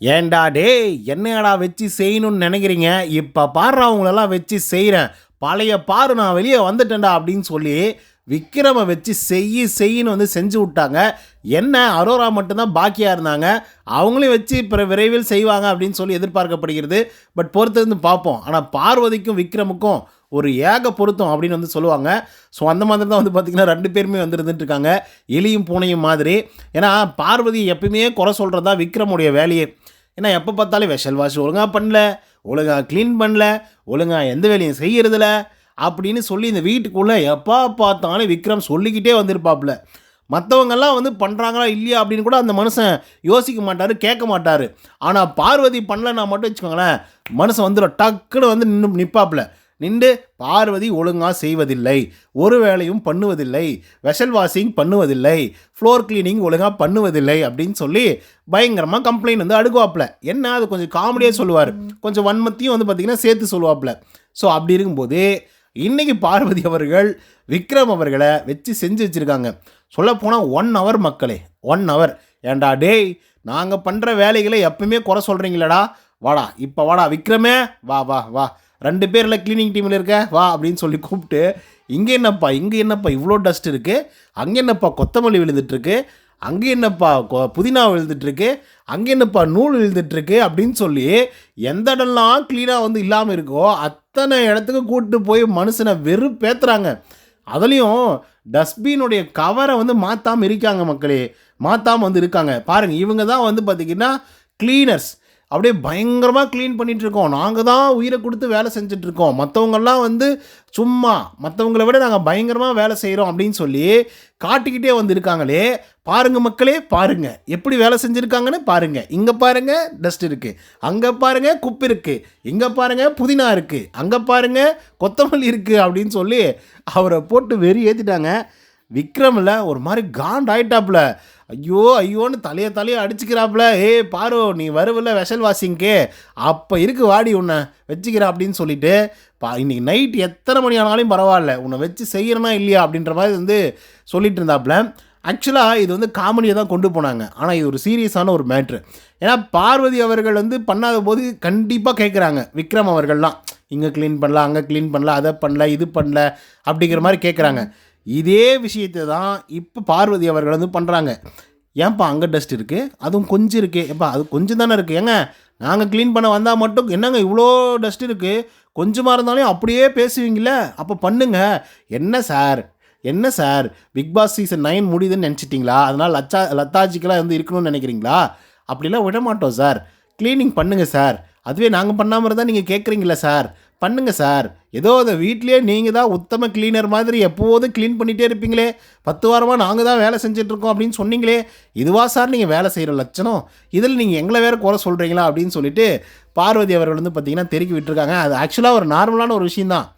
ஏன்டா டேய் என்னடா வச்சு செய்யணும்னு நினைக்கிறீங்க? இப்போ பாரு அவங்களெல்லாம் வச்சு செய்கிறேன் பழைய பாரு நான் வெளியே வந்துட்டேன்டா அப்படின்னு சொல்லி விக்ரமை வச்சு செய்ய செய்யின்னு வந்து செஞ்சு விட்டாங்க. என்ன அரோரா மட்டும்தான் பாக்கியாக இருந்தாங்க. அவங்களையும் வச்சு இப்போ விரைவில் செய்வாங்க அப்படின்னு சொல்லி எதிர்பார்க்கப்படுகிறது. பட் பொறுத்திருந்து பார்ப்போம். ஆனால் பார்வதிக்கும் விக்ரமுக்கும் ஒரு ஏக பொருத்தம் அப்படின்னு வந்து சொல்லுவாங்க. ஸோ அந்த மாதிரி தான் வந்து பார்த்திங்கன்னா ரெண்டு பேருமே வந்து இருக்காங்க. எலியும் பூனையும் மாதிரி. ஏன்னா பார்வதி எப்பயுமே குறை சொல்கிறதா விக்ரமுடைய வேலையே. ஏன்னா எப்போ பார்த்தாலும் வெஷல் வாஷ் ஒழுங்காக பண்ணல ஒழுங்காக க்ளீன் பண்ணல ஒழுங்காக எந்த வேலையும் செய்கிறதில்ல அப்படின்னு சொல்லி இந்த வீட்டுக்குள்ளே எப்போ பார்த்தாலும் விக்ரம் சொல்லிக்கிட்டே வந்திருப்பாப்புல. மற்றவங்கெல்லாம் வந்து பண்ணுறாங்களா இல்லையா அப்படின்னு கூட அந்த மனுஷன் யோசிக்க மாட்டார் கேட்க மாட்டார். ஆனால் பார்வதி பண்ணலன்னா மட்டும் வச்சுக்கோங்களேன் மனுஷன் வந்துடும் டக்குன்னு வந்து நின்று நிற்பாப்புல நின்று பார்வதி ஒழுங்காக செய்வதில்லை. ஒரு வேலையும் பண்ணுவதில்லை. வெஷல் வாஷிங் பண்ணுவதில்லை. ஃப்ளோர் கிளீனிங் ஒழுங்காக பண்ணுவதில்லை அப்படின்னு சொல்லி பயங்கரமாக கம்ப்ளைண்ட் வந்து அடுக்குவாப்புல. என்ன? அது கொஞ்சம் காமெடியாக சொல்லுவார். கொஞ்சம் வன்மத்தையும் வந்து பார்த்திங்கன்னா சேர்த்து சொல்லுவாப்புல. ஸோ அப்படி இருக்கும்போது இன்றைக்கி பார்வதி அவர்கள் விக்ரம் அவர்களை வச்சு செஞ்சு வச்சுருக்காங்க. சொல்லப்போனால் ஒன் ஹவர் மக்களே ஒன் ஹவர் ஏன்டா டேய் நாங்கள் பண்ணுற வேலைகளை எப்பவுமே குறை சொல்கிறீங்களடா வாடா இப்போ வாடா விக்ரமே. வா வா வா. ரெண்டு பேரில் க்ளீனிங் டீமில் இருக்க வா அப்படின்னு சொல்லி கூப்பிட்டு இங்கே என்னப்பா இங்கே என்னப்பா இவ்வளோ டஸ்ட் இருக்குது அங்கே என்னப்பா கொத்தமல்லி விழுந்துட்டுருக்கு. அங்கே என்னப்பா கொ- புதினா விழுந்துட்டுருக்கு. அங்கே என்னப்பா நூல் விழுந்துட்டுருக்கு அப்படின்னு சொல்லி எந்த இடம்லாம் க்ளீனாக வந்து இல்லாமல் இருக்கோ அத்தனை இடத்துக்கு கூப்பிட்டு போய் மனுஷனை வெறுப்பேத்துறாங்க. அதுலேயும் டஸ்ட்பினுடைய கவரை வந்து மாற்றாமல் இருக்காங்க மக்களே. மாற்றாமல் வந்து இருக்காங்க. பாருங்கள் இவங்க தான் வந்து பார்த்திங்கன்னா க்ளீனர்ஸ் அப்படியே பயங்கரமாக க்ளீன் பண்ணிகிட்ருக்கோம் நாங்கள் தான் உயிரை கொடுத்து வேலை செஞ்சிட்ருக்கோம் மற்றவங்கள்லாம் மற்றவங்கெல்லாம் வந்து சும்மா மற்றவங்கள விட நாங்கள் பயங்கரமாக வேலை செய்கிறோம் அப்படின்னு சொல்லி காட்டிக்கிட்டே வந்திருக்காங்களே. பாருங்கள் மக்களே பாருங்கள் எப்படி வேலை செஞ்சுருக்காங்கன்னு பாருங்கள் இங்கே பாருங்கள் டஸ்ட் இருக்குது அங்கே பாருங்கள் குப்பை இருக்குது இங்கே பாருங்கள் புதினா இருக்குது அங்கே பாருங்க கொத்தமல்லி இருக்குது அப்படின்னு சொல்லி அவரை போட்டு வெறி ஏற்றிட்டாங்க விக்ரமில் ஒரு மாதிரி காண்ட் ஆயிட்டாப்புல. ஐயோ ஐயோன்னு தலையை தலையை அடிச்சுக்கிறாப்புல. ஏய் பாரு நீ வருவில்ல வெஷல் வாஷிங்க்கு அப்போ இருக்கு வாடி உன்னை வச்சுக்கிற அப்படின்னு சொல்லிட்டு பா இன்னைக்கு நைட் எத்தனை மணி ஆனாலும் பரவாயில்ல. உன்னை வச்சு செய்கிறனா இல்லையா அப்படின்ற மாதிரி வந்து சொல்லிட்டு இருந்தாப்புல. ஆக்சுவலாக இது வந்து காமெடியை தான் கொண்டு போனாங்க. ஆனால் இது ஒரு சீரியஸான ஒரு மேட்ரு ஏன்னா பார்வதி அவர்கள் வந்து பண்ணாத போது கண்டிப்பாக கேட்குறாங்க விக்ரம் அவர்கள்லாம் இங்கே க்ளீன் பண்ணல அங்கே க்ளீன் பண்ணல அதை பண்ணல இது பண்ணல அப்படிங்கிற மாதிரி கேட்குறாங்க இதே விஷயத்தை தான் இப்போ பார்வதி அவர்கள் வந்து பண்ணுறாங்க ஏன்ப்பா அங்கே டஸ்ட் இருக்குது அதுவும் கொஞ்சம் இருக்குது ஏப்பா அது கொஞ்சம் தானே இருக்குது ஏங்க நாங்கள் க்ளீன் பண்ண வந்தால் மட்டும் என்னங்க இவ்வளோ டஸ்ட் இருக்குது கொஞ்சமாக இருந்தாலும் அப்படியே பேசுவீங்களே அப்போ பண்ணுங்க. என்ன சார் என்ன sir Bigg Boss season nine முடியுதுன்னு நினச்சிட்டிங்களா? அதனால் லச்சா லத்தாஜிக்கெலாம் வந்து இருக்கணும்னு நினைக்கிறீங்களா? அப்படிலாம் விட மாட்டோம் சார் க்ளீனிங் பண்ணுங்கள் சார் அதுவே நாங்கள் பண்ணாமல் இருந்தால் நீங்கள் கேட்குறீங்களா சார் பண்ணுங்க சார். ஏதோ அதை வீட்லேயே நீங்கள் தான் உத்தம க்ளீனர் மாதிரி எப்போதும் க்ளீன் பண்ணிகிட்டே இருப்பீங்களே. பத்து வாரமாக நாங்கள் தான் வேலை செஞ்சிட்ருக்கோம் அப்படின்னு சொன்னீங்களே. இதுவா சார் நீங்கள் வேலை செய்கிற லட்சணம். இதில் நீங்கள் எங்களை வேறு குறை சொல்கிறீங்களா அப்படின்னு சொல்லிட்டு பார்வதி அவர்கள் வந்து பார்த்தீங்கன்னா தெருக்கி விட்டுருக்காங்க. அது ஆக்சுவலாக ஒரு நார்மலான ஒரு விஷயந்தான்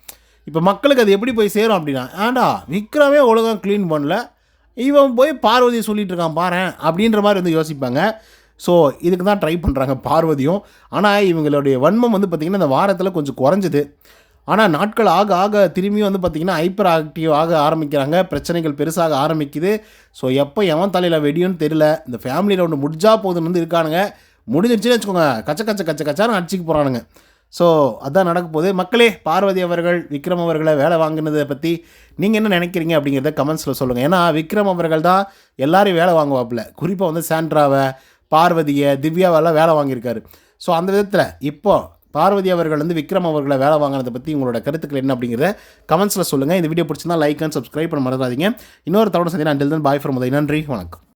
இப்போ மக்களுக்கு அது எப்படி போய் சேரும் அப்படின்னா ஆண்டா விக்ரமே ஒழுங்காக க்ளீன் பண்ணல. இவன் போய் பார்வதியை சொல்லிகிட்டு இருக்கான் பாரேன். அப்படின்ற மாதிரி வந்து யோசிப்பாங்க. ஸோ இதுக்கு தான் ட்ரை பண்ணுறாங்க பார்வதியும். ஆனால் இவங்களுடைய வன்மம் வந்து பார்த்திங்கன்னா இந்த வாரத்தில் கொஞ்சம் குறைஞ்சிது. ஆனால் நாட்கள் ஆக ஆக திரும்பியும் வந்து பார்த்திங்கன்னா ஹைப்பர் ஆக்டிவ் ஆக ஆரம்பிக்கிறாங்க. பிரச்சனைகள் பெருசாக ஆரம்பிக்குது. ஸோ எப்போ எவன் தலையில் வெடியும்னு தெரியல. இந்த ஃபேமிலியில் ஒன்று முடிஞ்சா போதுன்னு வந்து இருக்கானுங்க. முடிஞ்சிருச்சுன்னு வச்சுக்கோங்க. கச்ச கச்ச கச்ச கச்சான்னு அடிச்சுக்கு போகிறானுங்க ஸோ அதான் நடக்க போகுது. மக்களே பார்வதி அவர்கள் விக்ரம் அவர்களை வேலை வாங்கினதை பற்றி நீங்கள் என்ன நினைக்கிறீங்க அப்படிங்கிறத கமெண்ட்ஸில் சொல்லுங்கள் ஏன்னா விக்ரம் அவர்கள் தான் எல்லோரையும் வேலை வாங்குவாப்புல. குறிப்பாக வந்து சாண்ட்ராவை பார்வதியை திவ்யாவெல்லாம் வேலை வாங்கியிருக்காரு. ஸோ அந்த விதத்தில் இப்போது பார்வதி அவர்கள் வந்து விக்ரம் அவர்களை வேலை வாங்கினதை பற்றி உங்களோட கருத்துக்கள் என்ன அப்படிங்கிறத கமெண்ட்ஸில் சொல்லுங்கள் இந்த வீடியோ பிடிச்சிருந்தா லைக் அண்ட் சப்ஸ்கிரைப் பண்ண மறந்துடாதீங்க. இன்னொரு தவிர சந்தினா அண்டில் தான் பாய் ஃபார் முதல் நன்றி. வணக்கம்.